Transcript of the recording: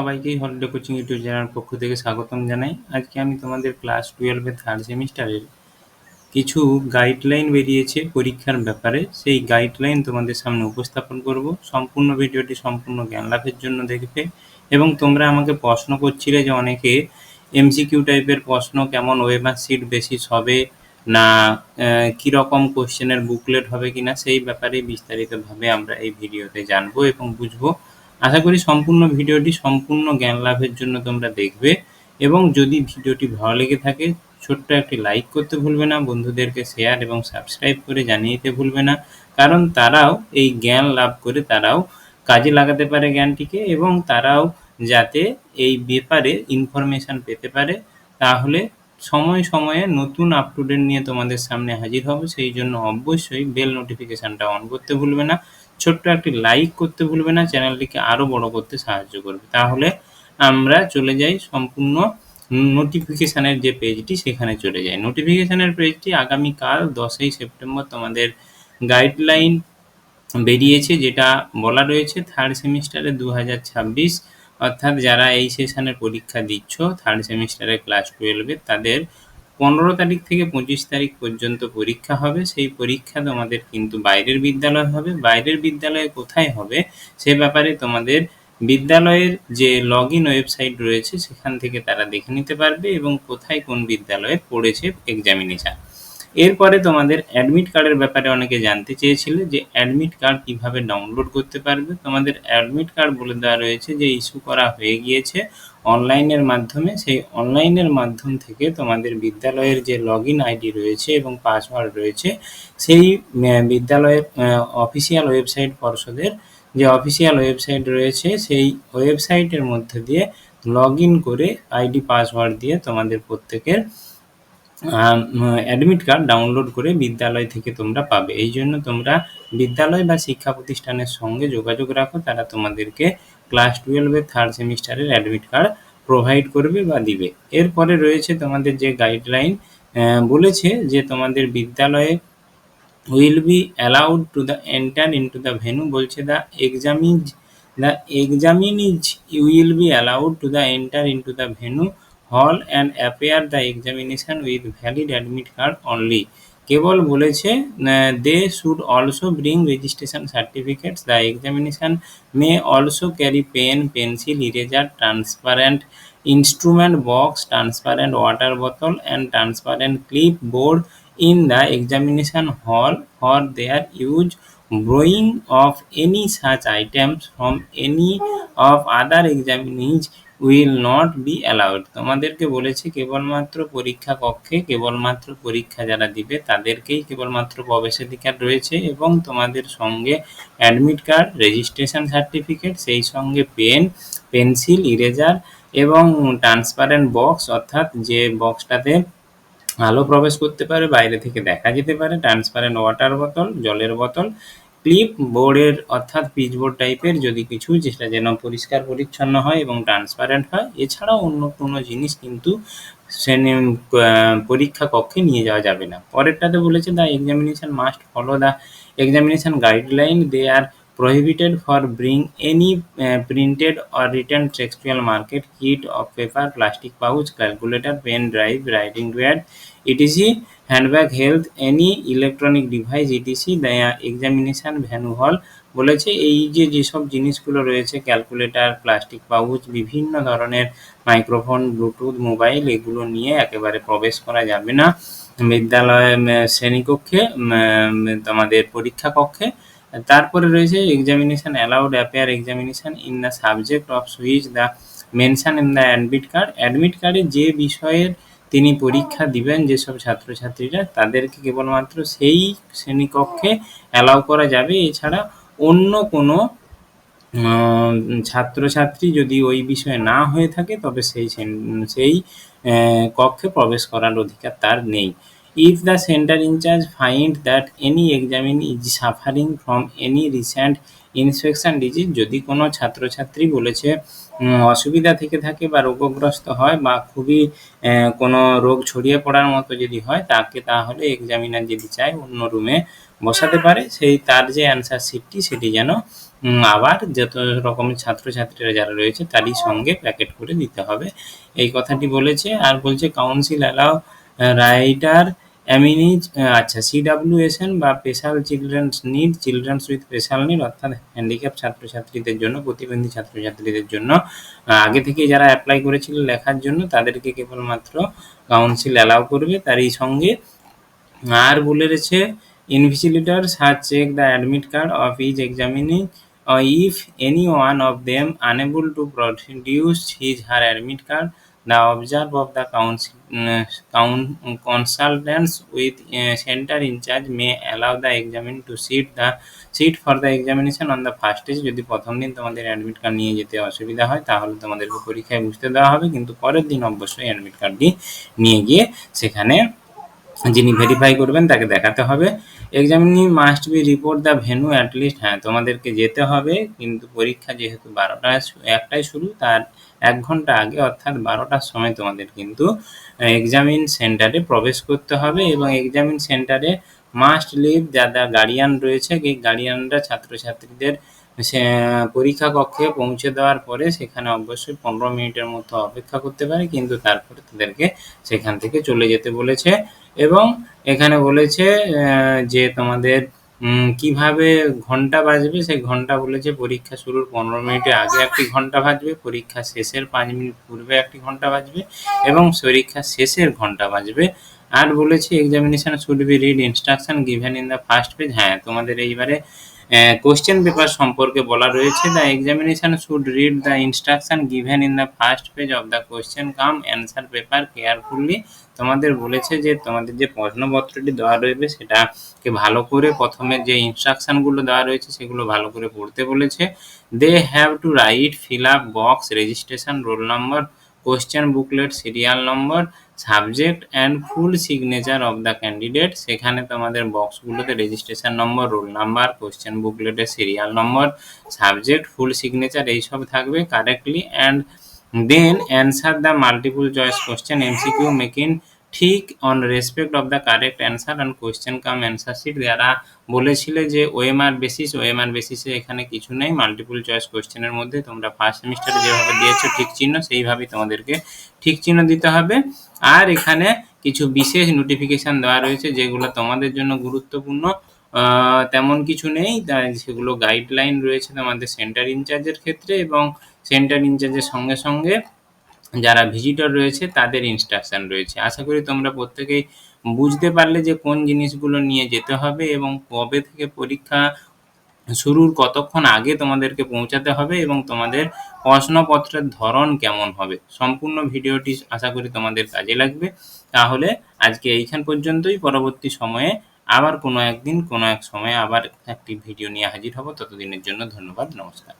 সবাইকেই holiday coaching YouTube চ্যানেলের পক্ষ থেকে স্বাগতম জানাই। আজকে আমি তোমাদের ক্লাস টুয়েলভের থার্ড সেমিস্টারের কিছু গাইডলাইন বেরিয়েছে পরীক্ষার ব্যাপারে। সেই গাইডলাইন তোমাদের সামনে উপস্থাপন করব। সম্পূর্ণ ভিডিওটি সম্পূর্ণ জ্ঞান লাভের জন্য দেখবে এবং তোমরা আমাকে প্রশ্ন করছিলে যে অনেকে এমসিকিউ টাইপের প্রশ্ন, কেমন ওয়েবার সিট বেশি হবে না কীরকম কোশ্চেনের বুকলেট হবে কিনা, সেই ব্যাপারে বিস্তারিতভাবে আমরা এই ভিডিওতে জানব এবং বুঝব। আশা করি সম্পূর্ণ ভিডিওটি সম্পূর্ণ জ্ঞান লাভের জন্য তোমরা দেখবে। এবং যদি ভিডিওটি ভালো লেগে থাকে, ছোট্ট একটি লাইক করতে ভুলবে না, বন্ধুদেরকে শেয়ার এবং সাবস্ক্রাইব করে জানিয়ে দিতে ভুলবে না। কারণ তারাও এই জ্ঞান লাভ করে তারাও কাজে লাগাতে পারে জ্ঞানটিকে এবং তারাও যাতে এই ব্যাপারে ইনফরমেশান পেতে পারে। তাহলে সময় সময়ে নতুন আপ টু ডেট নিয়ে তোমাদের সামনে হাজির হব। সেই জন্য অবশ্যই বেল নোটিফিকেশানটা অন করতে ভুলবে না। ছোট্ট একটি লাইক করতে ভুলবে না, চ্যানেলটিকে আরও বড় করতে সাহায্য করবে। তাহলে আমরা চলে যাই সম্পূর্ণ নোটিফিকেশানের যে পেজটি সেখানে চলে যাই। নোটিফিকেশানের পেজটি আগামীকাল দশই সেপ্টেম্বর তোমাদের গাইডলাইন বেরিয়েছে, যেটা বলা রয়েছে থার্ড সেমিস্টারে দু হাজার ছাব্বিশ। অর্থাৎ যারা এই সেশনের পরীক্ষা দিচ্ছ থার্ড সেমিস্টারে ক্লাস টুয়েলভে তাদের পনেরো তারিখ থেকে পঁচিশ তারিখ পর্যন্ত পরীক্ষা হবে। সেই পরীক্ষা তোমাদের কিন্তু বাইরের বিদ্যালয় হবে। বাইরের বিদ্যালয়ে কোথায় হবে সে ব্যাপারে তোমাদের বিদ্যালয়ের যে লগ ইন ওয়েবসাইট রয়েছে, সেখান থেকে তারা দেখে নিতে পারবে এবং কোথায় কোন বিদ্যালয়ে পড়েছে এক্সামিনেশান এরপরে তোমাদের অ্যাডমিট কার্ডের ব্যাপারে অনেকে জানতে চেয়েছিলে যে অ্যাডমিট কার্ড কীভাবে ডাউনলোড করতে পারবে। তোমাদের অ্যাডমিট কার্ড বলে দেওয়া রয়েছে যে ইস্যু করা হয়ে গিয়েছে অনলাইনের মাধ্যমে। সেই অনলাইনের মাধ্যম থেকে তোমাদের বিদ্যালয়ের যে লগ ইন আইডি রয়েছে এবং পাসওয়ার্ড রয়েছে, সেই বিদ্যালয়ের অফিসিয়াল ওয়েবসাইট পর্ষদের যে অফিসিয়াল ওয়েবসাইট রয়েছে, সেই ওয়েবসাইটের মধ্যে দিয়ে লগ ইন করে আইডি পাসওয়ার্ড দিয়ে তোমাদের প্রত্যেকের অ্যাডমিট কার্ড ডাউনলোড করে বিদ্যালয় থেকে তোমরা পাবে। এই জন্য তোমরা বিদ্যালয় বা শিক্ষা প্রতিষ্ঠানের সঙ্গে যোগাযোগ রাখো, তারা তোমাদেরকে ক্লাস টুয়েলভের থার্ড সেমিস্টারের অ্যাডমিট কার্ড প্রোভাইড করবে বা দিবে। এরপরে রয়েছে তোমাদের যে গাইডলাইন বলেছে যে তোমাদের বিদ্যালয়ে will be allowed to the enter into the venue বলছে the examinees the examinees will be allowed to the enter into the venue hall and appear the examination with valid admit card only. কেবল বলেছে they should also bring registration certificates. The examination may also carry pen, pencil, eraser, transparent instrument, box, transparent water বোতল and transparent clipboard in the examination hall for their use borrowing of any such items from any of other examinees will not be allowed তোমাদেরকে বলেছে কেবলমাত্র পরীক্ষা কক্ষে কেবলমাত্র পরীক্ষা যারা দিবে তাদেরকেই কেবলমাত্র প্রবেশাধিকার রয়েছে এবং তোমাদের সঙ্গে অ্যাডমিট কার্ড রেজিস্ট্রেশন সার্টিফিকেট সেই সঙ্গে পেন পেন্সিল ইরেজার এবং ট্রান্সপারেন্ট বক্স অর্থাৎ যে বক্সটাতে আলো প্রবেশ করতে পারে, বাইরে থেকে দেখা যেতে পারে। ট্রান্সপারেন্ট ওয়াটার বোতল জলের বোতল ক্লিপ বোর্ডের অর্থাৎ পিচবোর্ড টাইপের যদি কিছু, যেটা যেন পরিষ্কার, পরিচ্ছন্ন হয় এবং ট্রান্সপারেন্ট হয়। এছাড়াও অন্য কোনো জিনিস কিন্তু শ্রেণি পরীক্ষা কক্ষে নিয়ে যাওয়া যাবে না। পরেরটাতে বলেছে the examination must follow the examination guideline they are prohibited for bring any uh, printed or written textual market kit of paper plastic pouch calculator pen drive writing pad etc handbag health any electronic device etc the examination venue hall বলেছে এই যে যেসব জিনিসগুলো রয়েছে calculator plastic pouch বিভিন্ন ধরনের microphone Bluetooth mobile এগুলো নিয়ে একেবারে প্রবেশ করা যাবে না বিদ্যালয় শ্রেণীকক্ষে তোমাদের পরীক্ষা কক্ষে তারপরে রয়েছে examination allowed appear examination in the subject of which the mention in the admit card admit কার্ডে যে বিষয়ের তিনি পরীক্ষা দিবেন যেসব ছাত্রছাত্রীরা, তাদেরকে কেবলমাত্র সেই শ্রেণীকক্ষে অ্যালাউ করা যাবে। এছাড়া অন্য কোনো ছাত্রছাত্রী যদি ওই বিষয়ে না হয়ে থাকে, তবে সেই সেই কক্ষে প্রবেশ করার অধিকার তার নেই। If the center in charge find that any examinee is suffering from any recent inspection disease যদি কোনো ছাত্রছাত্রী বলেছে অসুবিধা থেকে থাকে বা রোগগ্রস্ত হয় বা খুবই কোনো রোগ ছড়িয়ে পড়ার মতো যদি হয়, তাকে তাহলে এক্সামিনার যদি চায় অন্য রুমে বসাতে পারে, সেই তার যে অ্যান্সার শিটটি সেটি যেন আবার যত রকমের ছাত্রছাত্রীরা যারা রয়েছে, তারই সঙ্গে প্যাকেট করে দিতে হবে। এই কথাটি বলেছে, আর বলছে কাউন্সিল অ্যালাউ রাইটার অ্যামিনিজ আচ্ছা সিডাব্লিউএসএন বা special childrens need childrens with special need অর্থাৎ হ্যান্ডিক্যাপ ছাত্রছাত্রীদের জন্য, প্রতিবন্ধী ছাত্রছাত্রীদের জন্য। আগে থেকে যারা অ্যাপ্লাই করেছিল লেখার জন্য, তাদেরকে কেবলমাত্র কাউন্সিল অ্যালাউ করবে। তারই সঙ্গে আর বলে রয়েছে invigilators have check the admit card of is or if any one of them unable to produce his her admit card the observer of the council, uh, consultants with uh, center in charge may allow the examiner to sit the seat for the examination on the first stage যদি প্রথম দিন তোমাদের admit card নিয়ে যেতে অসুবিধা হয় তাহলে তোমাদেরকে পরীক্ষায় বুঝতে দেওয়া হবে। কিন্তু পরের দিন অবশ্যই অ্যাডমিট কার্ডটি নিয়ে গিয়ে সেখানে যিনি ভেরিফাই করবেন তাকে দেখাতে হবে। Examinee must be report the venue at least হ্যাঁ তোমাদেরকে যেতে হবে। কিন্তু পরীক্ষা যেহেতু বারোটায় একটাই শুরু তার এক ঘণ্টা আগে, অর্থাৎ বারোটার সময় তোমাদের কিন্তু এক্সামিন সেন্টারে প্রবেশ করতে হবে এবং এক্সামিন সেন্টারে মাস্ট লিভ যারা গার্ডিয়ান রয়েছে, এই গার্ডিয়ানরা ছাত্রছাত্রীদের পরীক্ষা কক্ষে পৌঁছে দেওয়ার পরে সেখানে অবশ্যই পনেরো মিনিটের মতো অপেক্ষা করতে পারে, কিন্তু তারপরে তাদেরকে সেখান থেকে চলে যেতে বলেছে এবং এখানে বলেছে যে তোমাদের কীভাবে ঘণ্টা বাজবে? সেই ঘণ্টা বলেছে পরীক্ষা শুরুর পনেরো মিনিটের আগে একটি ঘণ্টা বাজবে, পরীক্ষা শেষের পাঁচ মিনিট পূর্বে একটি ঘণ্টা বাজবে এবং পরীক্ষা শেষের ঘণ্টা বাজবে। আর বলেছি examination should be read instruction given in the first page হ্যাঁ তোমাদের এইবারে কোশ্চেন পেপার সম্পর্কে বলা রয়েছে the examination should read the instruction given in the first page of the question cum answer paper carefully তোমাদের বলেছে যে তোমাদের যে প্রশ্নপত্রটি দেওয়া রয়েছে, সেটাকে ভালো করে প্রথমে যে ইনস্ট্রাকশনগুলো দেওয়া রয়েছে, সেগুলো ভালো করে পড়তে বলেছে। They have to write fill up box registration roll number question booklet serial number subject and full signature of the candidate সেখানে তোমাদের বক্সগুলোতে registration number roll number question বুকলেটের serial number subject full signature এইসব থাকবে correctly and then answer the multiple choice question MCQ making ঠিক on respect of the correct answer and question cum answer sheet যারা বলেছিলে যে OMR basis OMR বেসিসে এখানে কিছু নেই মাল্টিপল চয়েস কোশ্চেনের মধ্যে তোমরা ফার্স্ট সেমিস্টারে যেভাবে দিয়েছ ঠিক চিহ্ন, সেইভাবেই তোমাদেরকে ঠিক চিহ্ন দিতে হবে। আর এখানে কিছু বিশেষ নোটিফিকেশন দেওয়া রয়েছে যেগুলো তোমাদের জন্য গুরুত্বপূর্ণ। তেমন কিছু নেই, তাই সেগুলো গাইডলাইন রয়েছে তোমাদের সেন্টার ইনচার্জের ক্ষেত্রে এবং সেন্টার ইনচার্জের সঙ্গে সঙ্গে যারা ভিজিটর রয়েছে, তাদের ইনস্ট্রাকশন রয়েছে। আশা করি তোমরা প্রত্যেকেই বুঝতে পারলে যে কোন জিনিসগুলো নিয়ে যেতে হবে এবং কবে থেকে পরীক্ষা শুরুর কতক্ষণ আগে তোমাদেরকে পৌঁছাতে হবে এবং তোমাদের প্রশ্নপত্রের ধরন কেমন হবে। সম্পূর্ণ ভিডিওটি আশা করি তোমাদের কাজে লাগবে। তাহলে আজকে এইখান পর্যন্তই। পরবর্তী সময়ে আবার কোনো একদিন, কোনো এক সময়ে আবার একটি ভিডিও নিয়ে হাজির হব। ততদিনের জন্য ধন্যবাদ, নমস্কার।